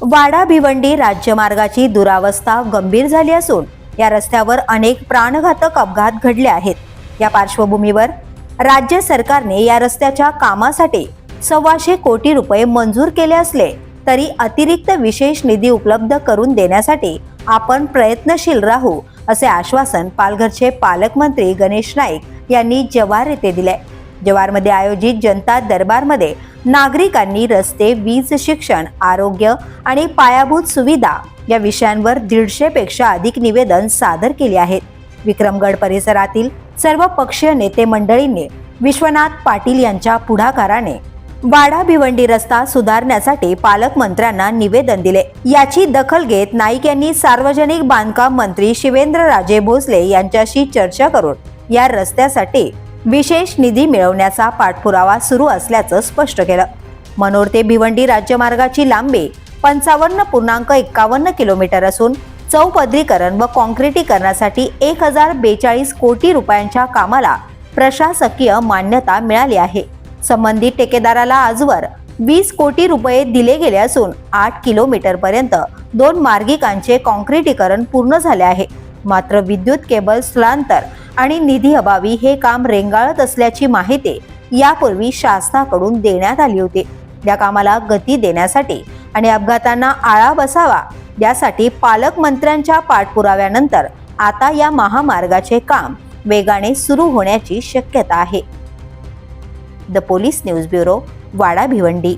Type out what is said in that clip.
वाडा भिवंडी राज्यमार्गाची दुरावस्था गंभीर झाली असून या रस्त्यावर अनेक प्राणघातक अपघात घडले आहेत. या पार्श्वभूमीवर राज्य सरकारने या रस्त्याच्या कामासाठी सव्वाशे कोटी रुपये मंजूर केले असले तरी अतिरिक्त विशेष निधी उपलब्ध करून देण्यासाठी आपण प्रयत्नशील राहू असे आश्वासन पालघरचे पालकमंत्री गणेश नाईक यांनी जवार येथे दिले. जवारमध्ये आयोजित जनता दरबारमध्ये नागरिकांनी रस्ते वीज शिक्षण आरोग्य आणि पायाभूत सुविधा या विषयांवर दीडशेपेक्षा अधिक निवेदन सादर केले आहेत. विक्रमगड परिसरातील सर्व पक्षीय नेते मंडळींनी विश्वनाथ पाटील यांच्या पुढाकाराने वाडा भिवंडी रस्ता सुधारण्यासाठी पालकमंत्र्यांना निवेदन दिले. याची दखल घेत नाईक यांनी सार्वजनिक बांधकाम मंत्री शिवेंद्रराजे भोसले यांच्याशी चर्चा करून या रस्त्यासाठी विशेष निधी मिळवण्याचा पाठपुरावा सुरू असल्याचं स्पष्ट केलं. मनोर ते भिवंडी राज्यमार्गाची लांबी पंचावन्न पूर्णांक एक्कावन्न किलोमीटर असून चौपदरीकरण व कॉन्क्रिटीकरणासाठी एक हजार बेचाळीस कोटी रुपयांच्या कामाला प्रशासकीय मान्यता मिळाली आहे. संबंधित ठेकेदाराला आजवर वीस कोटी रुपये दिले गेले असून आठ किलोमीटर पर्यंत दोन मार्गिकांचे कॉन्क्रिटीकरण पूर्ण झाले आहे. मात्र विद्युत केबल स्थलांतर आणि निधी अभावी हे काम रेंगाळत असल्याची माहिती यापूर्वी शासनाकडून देण्यात आली होती. या कामाला गती देण्यासाठी आणि अपघातांना आळा बसावा यासाठी पालकमंत्र्यांच्या पाठपुराव्यानंतर आता या महामार्गाचे काम वेगाने सुरू होण्याची शक्यता आहे. The police news bureau Wada Bhiwandi.